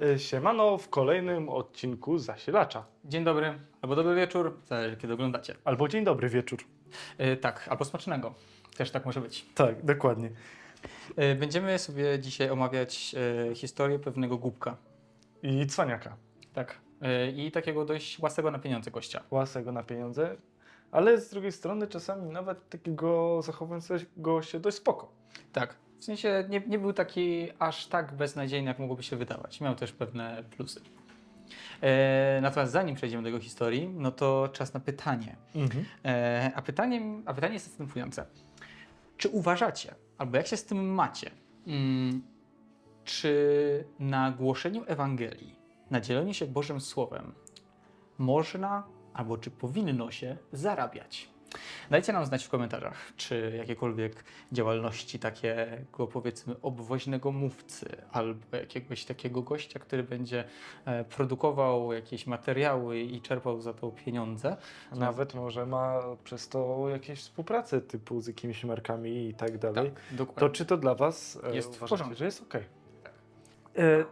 E, Siemano w kolejnym odcinku Zasilacza. Dzień dobry, albo dobry wieczór, zależy kiedy oglądacie. Albo dzień dobry wieczór. Yy, tak, albo smacznego. Też tak może być. Tak, dokładnie. Yy, będziemy sobie dzisiaj omawiać yy, historię pewnego głupka. I cwaniaka. Tak. Yy, I takiego dość łasego na pieniądze gościa. Łasego na pieniądze, ale z drugiej strony czasami nawet takiego zachowującego się dość spoko. Tak. W sensie nie, nie był taki aż tak beznadziejny, jak mogłoby się wydawać. Miał też pewne plusy. Yy, natomiast zanim przejdziemy do jego historii, no to czas na pytanie. Mhm. E, a, pytaniem, a pytanie jest następujące. Czy uważacie, albo jak się z tym macie, mm, czy na głoszeniu Ewangelii, na dzieleniu się Bożym Słowem można, albo czy powinno się zarabiać? Dajcie nam znać w komentarzach, czy jakiekolwiek działalności takiego powiedzmy obwoźnego mówcy albo jakiegoś takiego gościa, który będzie e, produkował jakieś materiały i czerpał za to pieniądze, Nawet może ma przez to jakieś współpracę typu z jakimiś markami i tak dalej. Tak, dokładnie. To czy to dla Was e, Jest w uważacie, porządku. że jest ok?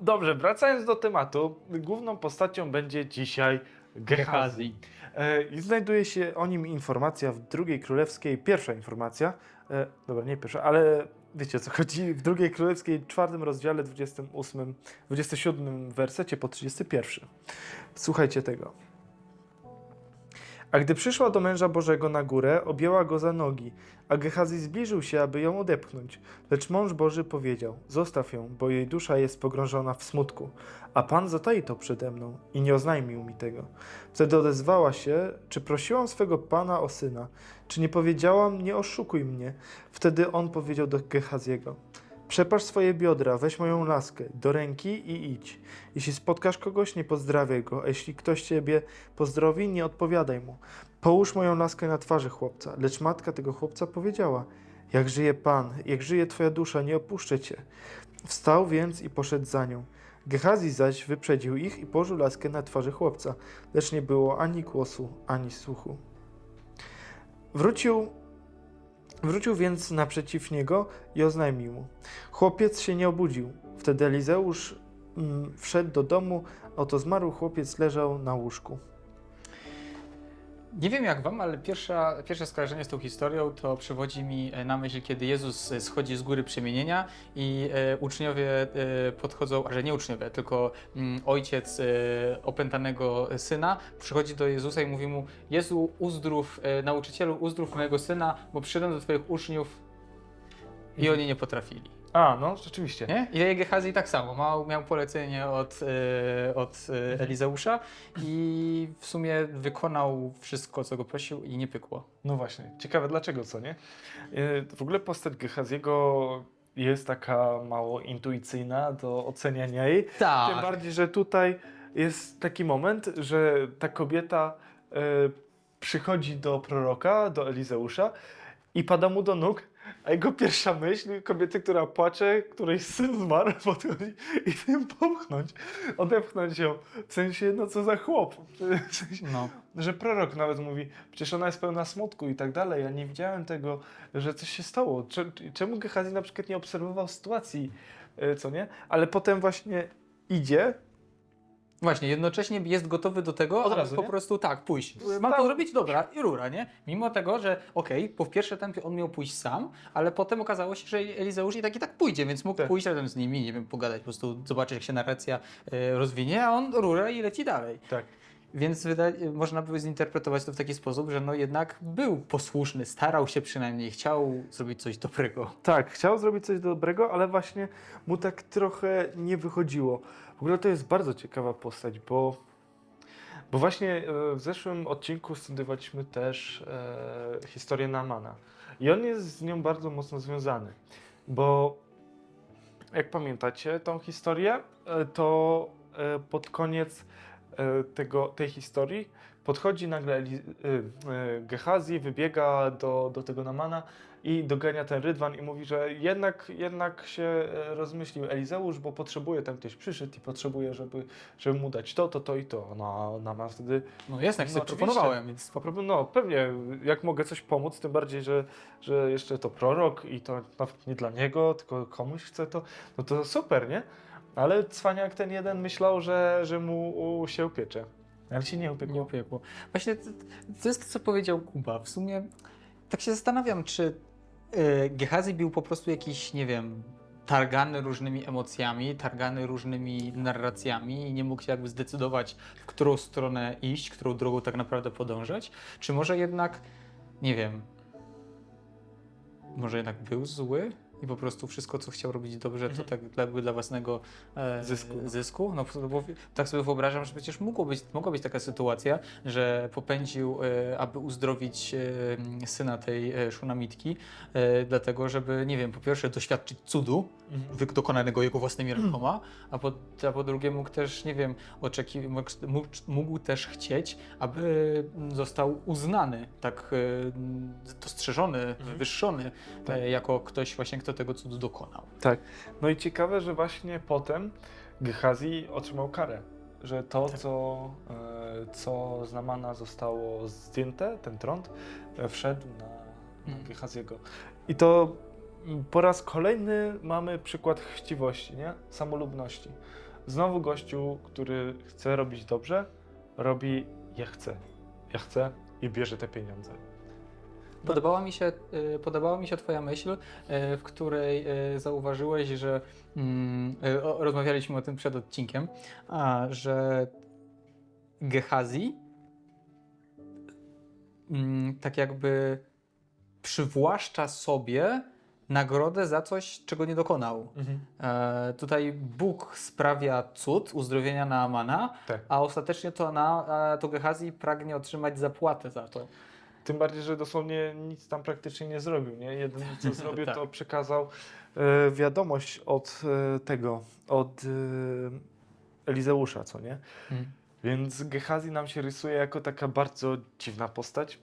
Dobrze, wracając do tematu, główną postacią będzie dzisiaj Gehazi. E, I znajduje się o nim informacja w drugiej królewskiej, pierwsza informacja, e, dobra, nie pierwsza, ale wiecie o co chodzi, w drugiej królewskiej, czwartym rozdziale, 28, 27 wersecie po 31. Słuchajcie tego. A gdy przyszła do męża Bożego na górę, objęła go za nogi, a Gehazi zbliżył się, aby ją odepchnąć. Lecz mąż Boży powiedział, zostaw ją, bo jej dusza jest pogrążona w smutku, a Pan zatai to przede mną i nie oznajmił mi tego. Wtedy odezwała się, czy prosiłam swego Pana o syna, czy nie powiedziałam, nie oszukuj mnie. Wtedy on powiedział do Gehaziego, przepasz swoje biodra, weź moją laskę do ręki i idź. Jeśli spotkasz kogoś, nie pozdrawiaj go, a jeśli ktoś ciebie pozdrowi, nie odpowiadaj mu. Połóż moją laskę na twarzy chłopca. Lecz matka tego chłopca powiedziała, jak żyje Pan, jak żyje twoja dusza, nie opuszczę cię. Wstał więc i poszedł za nią. Gehazi zaś wyprzedził ich i położył laskę na twarzy chłopca, lecz nie było ani głosu, ani słuchu. Wrócił, wrócił więc naprzeciw niego i oznajmił mu. Chłopiec się nie obudził. Wtedy Elizeusz mm, wszedł do domu, oto zmarły chłopiec leżał na łóżku. Nie wiem jak wam, ale pierwsza, pierwsze skojarzenie z tą historią to przywodzi mi e, na myśl, kiedy Jezus e, schodzi z góry przemienienia i e, uczniowie podchodzą, a że nie uczniowie, tylko mm, ojciec opętanego syna przychodzi do Jezusa i mówi mu Jezu, uzdrów, nauczycielu, uzdrów mojego syna, bo przyszedłem do twoich uczniów i oni nie potrafili. A, no, rzeczywiście. Nie? I Gehazi tak samo. Miał, miał polecenie od, e, od e, Elizeusza i w sumie wykonał wszystko, co go prosił i nie pykło. No właśnie, ciekawe dlaczego, co nie? Yy, W ogóle postać Gehaziego jest taka mało intuicyjna do oceniania jej. Tak. Tym bardziej, że tutaj jest taki moment, że ta kobieta e, przychodzi do proroka, do Elizeusza i pada mu do nóg, a jego pierwsza myśl, kobiety, która płacze, której syn zmarł, podchodzi i tym popchnąć, odepchnąć ją. W sensie, no co za chłop. W sensie, No. że prorok nawet mówi, przecież ona jest pełna smutku i tak dalej. Ja nie widziałem tego, że coś się stało. Cze- Czemu Gehazi na przykład nie obserwował sytuacji, e, co nie? Ale potem właśnie idzie, Właśnie, jednocześnie jest gotowy do tego, Od aby razu, po nie? prostu tak, pójść. Mam to zrobić? Dobra, i rura, nie? Mimo tego, że okej, po w pierwszym etapie on miał pójść sam, ale potem okazało się, że Elizeusz i tak i tak pójdzie, więc mógł Tak. pójść razem z nimi, nie wiem, pogadać, po prostu zobaczyć, jak się narracja e, rozwinie, a on rura i leci dalej. tak, Więc wyda- można by zinterpretować to w taki sposób, że no jednak był posłuszny, starał się przynajmniej, chciał zrobić coś dobrego. Tak, chciał zrobić coś dobrego, ale właśnie mu tak trochę nie wychodziło. W ogóle to jest bardzo ciekawa postać, bo, bo właśnie e, w zeszłym odcinku studiowaliśmy też e, historię Namana. I on jest z nią bardzo mocno związany, bo jak pamiętacie tą historię, e, to e, pod koniec tego, tej historii podchodzi nagle Gehazi, wybiega do, do tego Namana i dogania ten rydwan i mówi, że jednak, jednak się e, rozmyślił Elizeusz, bo potrzebuje, tam ktoś przyszedł i potrzebuje, żeby, żeby mu dać to, to, to i to. No, Naman wtedy No jasne, jak No sobie proponowałem, więc no pewnie, jak mogę coś pomóc, tym bardziej, że, że jeszcze to prorok i to nawet nie dla niego, tylko komuś chce to, no to super, nie? Ale cwaniak ten jeden myślał, że, że mu się upiecze. Ale się nie upiekło. Nie upiekło. Właśnie to, to jest to, co powiedział Kuba. W sumie tak się zastanawiam, czy Gehazi był po prostu jakiś, nie wiem, targany różnymi emocjami, targany różnymi narracjami i nie mógł się jakby zdecydować, w którą stronę iść, którą drogą tak naprawdę podążać. Czy może jednak, nie wiem, może jednak był zły i po prostu wszystko, co chciał robić dobrze, to tak jakby dla własnego e, Zysku. zysku. No, bo tak sobie wyobrażam, że przecież mogło być, mogła być taka sytuacja, że popędził, e, aby uzdrowić e, syna tej e, szunamitki, e, dlatego, żeby, nie wiem, po pierwsze doświadczyć cudu, Mhm. dokonanego jego własnymi rękoma, a po, a po drugie mógł też, nie wiem, oczeki, mógł, mógł, też chcieć, aby został uznany, tak e, dostrzeżony, wywyższony, Tak. e, jako ktoś właśnie, kto tego cudu dokonał. Tak. No i ciekawe, że właśnie potem Gehazi otrzymał karę. Że to, Tak. co, e, co z Namana zostało zdjęte, ten trąd, e, wszedł na, na Mhm. Gehaziego. I to mm, po raz kolejny mamy przykład chciwości, nie? Samolubności. Znowu gościu, który chce robić dobrze, robi ja chcę. Ja chcę i bierze te pieniądze. Podobała mi się, y, podobała mi się Twoja myśl, y, w której y, zauważyłeś, że mm, rozmawialiśmy o tym przed odcinkiem, a, że Gehazi mm, tak jakby przywłaszcza sobie nagrodę za coś, czego nie dokonał. E, tutaj Bóg sprawia cud uzdrowienia Naamana, Tak. a ostatecznie to, na, a to Gehazi pragnie otrzymać zapłatę za to. Tym bardziej, że dosłownie nic tam praktycznie nie zrobił. Nie? Jedyne co zrobił, Tak. to przekazał e, wiadomość od e, tego, od e, Elizeusza, co nie? Mm. Więc Gehazi nam się rysuje jako taka bardzo dziwna postać.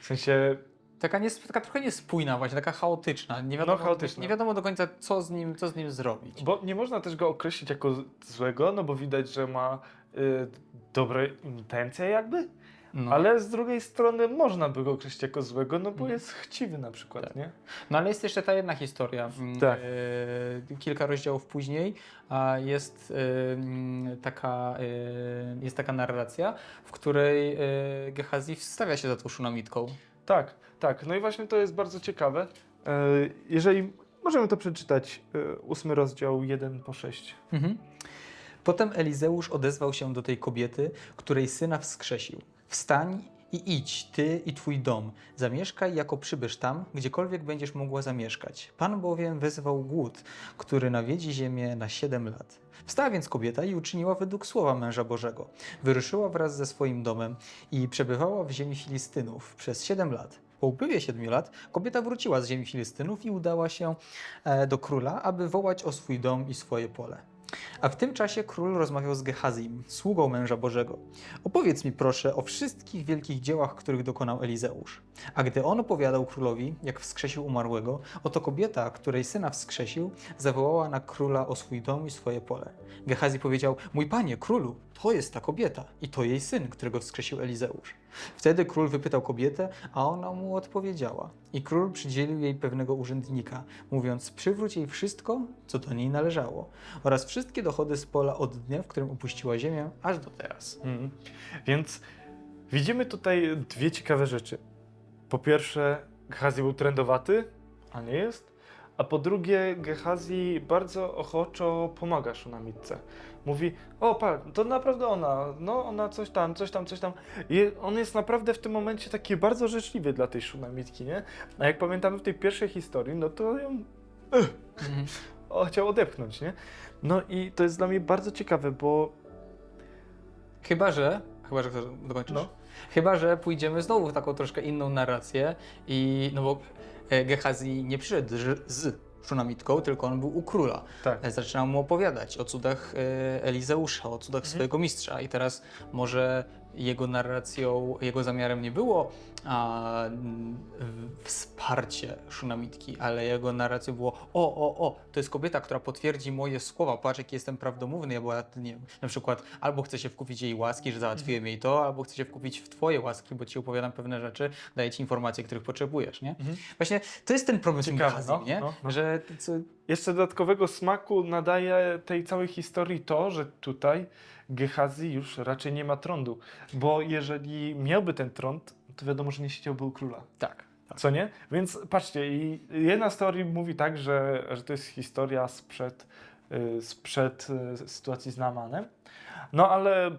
W sensie, Taka, nies, taka trochę niespójna właśnie, taka chaotyczna. Nie wiadomo, No, chaotyczna. Nie wiadomo do końca, co z nim, co z nim zrobić. bo nie można też go określić jako złego, no bo widać, że ma y, dobre intencje jakby, No. ale z drugiej strony można by go określić jako złego, no bo Mhm. jest chciwy na przykład, Tak. nie? no ale jest jeszcze ta jedna historia. Mm, Tak. e, kilka rozdziałów później a jest, e, mm, taka, e, jest taka narracja, w której e, Gehazi wstawia się za tą szunamitką. Tak, tak. No i właśnie to jest bardzo ciekawe. E, Jeżeli możemy to przeczytać, e, ósmy rozdział 1 po 6. Mhm. Potem Elizeusz odezwał się do tej kobiety, której syna wskrzesił. Wstań i idź, ty i twój dom. Zamieszkaj jako przybysz tam, gdziekolwiek będziesz mogła zamieszkać. Pan bowiem wezwał głód, który nawiedzi ziemię na siedem lat. Wstała więc kobieta i uczyniła według słowa męża Bożego. Wyruszyła wraz ze swoim domem i przebywała w ziemi Filistynów przez siedem lat. Po upływie siedmiu lat kobieta wróciła z ziemi Filistynów i udała się e, do króla, aby wołać o swój dom i swoje pole. A w tym czasie król rozmawiał z Gehazim, sługą męża Bożego. Opowiedz mi proszę o wszystkich wielkich dziełach, których dokonał Elizeusz. A gdy on opowiadał królowi, jak wskrzesił umarłego, oto kobieta, której syna wskrzesił, zawołała na króla o swój dom i swoje pole. Gehazi powiedział, mój panie, królu, to jest ta kobieta i to jej syn, którego wskrzesił Elizeusz. Wtedy król wypytał kobietę, a ona mu odpowiedziała. I król przydzielił jej pewnego urzędnika, mówiąc, przywróć jej wszystko, co do niej należało, oraz wszystkie dochody z pola od dnia, w którym opuściła ziemię, aż do teraz. Mhm. Więc widzimy tutaj dwie ciekawe rzeczy. Po pierwsze, Gehazi był trendowaty, a nie jest. A po drugie, Gehazi bardzo ochoczo pomaga Szunamitce. Mówi, o pa, to naprawdę ona, no ona coś tam, coś tam, coś tam. I on jest naprawdę w tym momencie taki bardzo życzliwy dla tej Szunamitki, nie? A jak pamiętamy w tej pierwszej historii, no to ją Mhm. o, chciał odepchnąć, nie? No i to jest dla mnie bardzo ciekawe, bo Chyba, że. Chyba, że chcesz dokończysz. No. Chyba, że pójdziemy znowu w taką troszkę inną narrację i no bo e, Gehazi nie przyszedł z szunamitką, tylko on był u króla. tak. E, Zaczynał mu opowiadać o cudach e, Elizeusza, o cudach swojego mistrza i teraz może jego narracją, jego zamiarem nie było a, wsparcie szunamitki, ale jego narracją było o, o, o, to jest kobieta, która potwierdzi moje słowa, patrz jaki jestem prawdomówny, ja bo ja, nie wiem, na przykład albo chcę się wkupić jej łaski, że załatwiłem jej to, albo chcę się wkupić w twoje łaski, bo ci opowiadam pewne rzeczy, daję ci informacje, których potrzebujesz, nie? Mhm. Właśnie to jest ten problem z Ciekawe, Gehazim, no, nie? no, no. Że co, jeszcze dodatkowego smaku nadaje tej całej historii to, że tutaj Gehazi już raczej nie ma trądu, bo jeżeli miałby ten trąd, to wiadomo, że nie siedziałby u króla. Tak. tak. Co nie? Więc patrzcie, i jedna z teorii mówi tak, że, że to jest historia sprzed, y, sprzed y, sytuacji z Naamanem. No ale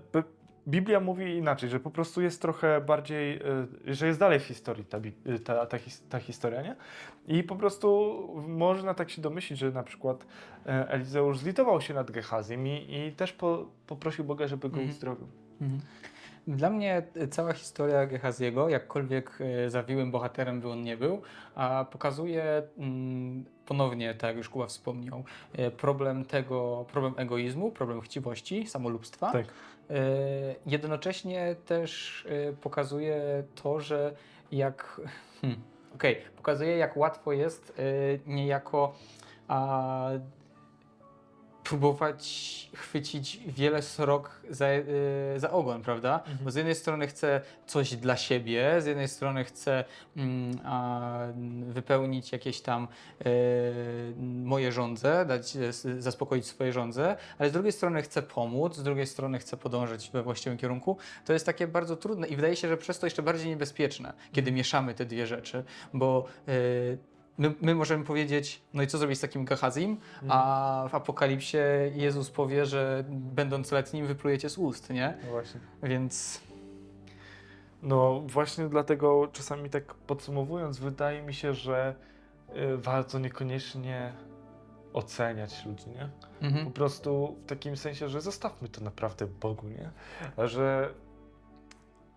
Biblia mówi inaczej, że po prostu jest trochę bardziej, y, że jest dalej w historii ta, y, ta, ta, his, ta historia, nie? I po prostu można tak się domyślić, że na przykład e, Elizeusz zlitował się nad Gehazim i, i też po, poprosił Boga, żeby go Mhm. uzdrowił. Mhm. Dla mnie e, cała historia Gehaziego, jakkolwiek e, zawiłym bohaterem by on nie był, a pokazuje mm, ponownie, tak jak już Kuba wspomniał, e, problem tego, problem egoizmu, problem chciwości, samolubstwa. Tak. Jednocześnie też pokazuje to, że jak. Hmm, Okej, pokazuje, jak łatwo jest niejako a, próbować chwycić wiele srok za, e, za ogon, prawda? Mhm. Bo z jednej strony chcę coś dla siebie, z jednej strony chcę mm, a, wypełnić jakieś tam e, moje żądze, dać, e, zaspokoić swoje żądze, ale z drugiej strony chcę pomóc, z drugiej strony chcę podążać we właściwym kierunku. To jest takie bardzo trudne i wydaje się, że przez to jeszcze bardziej niebezpieczne, kiedy mieszamy te dwie rzeczy, bo e, My, my możemy powiedzieć, no i co zrobić z takim Gehazim, a w Apokalipsie Jezus powie, że będąc letnim wyplujecie z ust, nie? No właśnie. Więc No właśnie dlatego czasami tak podsumowując, wydaje mi się, że y, warto niekoniecznie oceniać ludzi, nie? Po mhm. prostu w takim sensie, że zostawmy to naprawdę Bogu, nie? A Że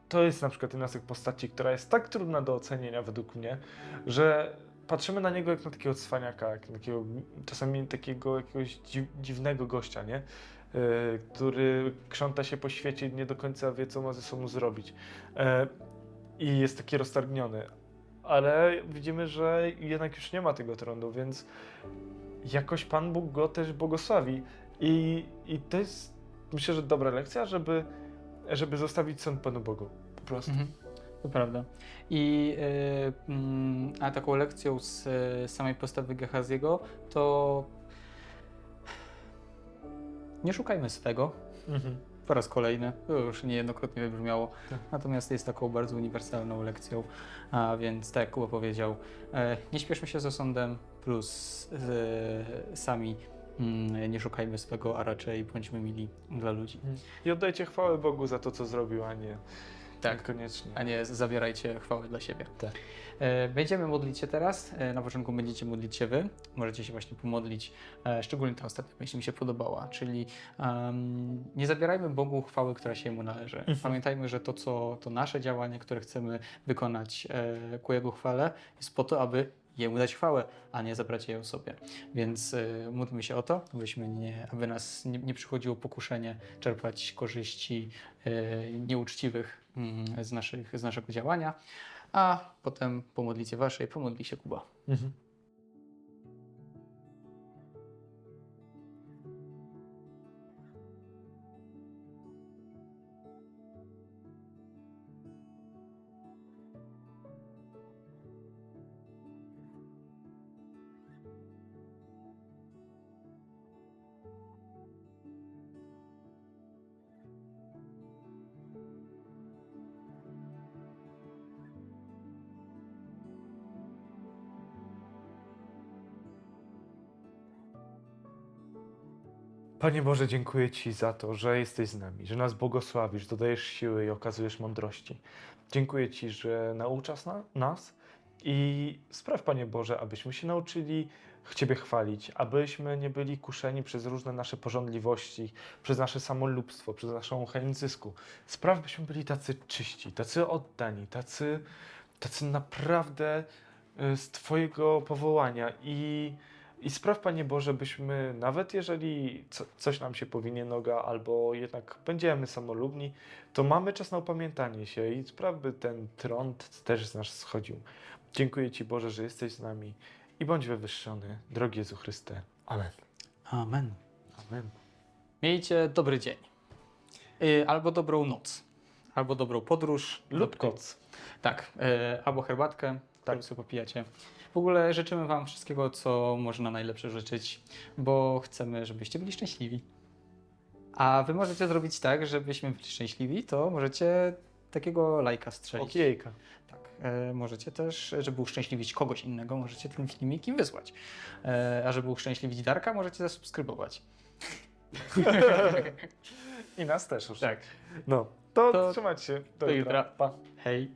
to jest na przykład jedna z tych postaci, która jest tak trudna do ocenienia według mnie, że patrzymy na niego jak na takiego cwaniaka, jak takiego, czasami takiego jakiegoś dziw, dziwnego gościa, nie? Yy, który krząta się po świecie i nie do końca wie, co ma ze sobą zrobić. E, I jest taki roztargniony. Ale widzimy, że jednak już nie ma tego trądu, więc jakoś Pan Bóg go też błogosławi. I, i to jest, myślę, że dobra lekcja, żeby, żeby zostawić sąd Panu Bogu. Po prostu. Mhm. To prawda. I y, mm, a taką lekcją z samej postawy Gehaziego to nie szukajmy swego. Mhm. Po raz kolejny, to już niejednokrotnie wybrzmiało, Tak. natomiast jest taką bardzo uniwersalną lekcją, a więc tak jak Kuba powiedział, e, nie śpieszmy się z osądem, plus e, sami mm, nie szukajmy swego, a raczej bądźmy mili dla ludzi. I oddajcie chwałę Bogu za to, co zrobił, a nie Tak. koniecznie. a nie zabierajcie chwały dla siebie. Tak. E, Będziemy modlić się teraz. E, Na początku będziecie modlić się wy. Możecie się właśnie pomodlić. E, Szczególnie ta ostatnia myśl mi się podobała, czyli em, nie zabierajmy Bogu chwały, która się Jemu należy. Mhm. Pamiętajmy, że to, co, to nasze działanie, które chcemy wykonać e, ku Jego chwale, jest po to, aby Jemu dać chwałę, a nie zabrać jej sobie. Więc e, módlmy się o to, abyśmy nie, aby nas nie, nie przychodziło pokuszenie czerpać korzyści e, nieuczciwych mm, z, naszych, z naszego działania, a potem po modlitwie waszej pomodli się Kuba. Mhm. Panie Boże, dziękuję Ci za to, że jesteś z nami, że nas błogosławisz, dodajesz siły i okazujesz mądrości. Dziękuję Ci, że nauczasz na, nas i spraw, Panie Boże, abyśmy się nauczyli Ciebie chwalić, abyśmy nie byli kuszeni przez różne nasze porządliwości, przez nasze samolubstwo, przez naszą chęć zysku. Spraw, byśmy byli tacy czyści, tacy oddani, tacy, tacy naprawdę y, z Twojego powołania i i spraw, Panie Boże, byśmy, nawet jeżeli co, coś nam się powinie noga, albo jednak będziemy samolubni, to mamy czas na opamiętanie się i spraw, by ten trąd też z nas schodził. Dziękuję Ci, Boże, że jesteś z nami i bądź wywyższony, drogi Jezu Chryste. Amen. Amen. Amen. Miejcie dobry dzień. Y, Albo dobrą noc. Albo dobrą podróż. Lub Dobry- koc. Tak. y, Albo herbatkę. Którą sobie popijacie. W ogóle życzymy Wam wszystkiego, co można najlepsze życzyć, bo chcemy, żebyście byli szczęśliwi. A Wy możecie zrobić tak, żebyśmy byli szczęśliwi, to możecie takiego lajka strzelić. Okejka. Tak. E, możecie też, żeby uszczęśliwić kogoś innego, możecie ten filmik im wysłać. E, a żeby uszczęśliwić Darka, możecie zasubskrybować. I nas też już. Tak. No, to, To- trzymać się. Do do jutra. jutra. Pa. Hej.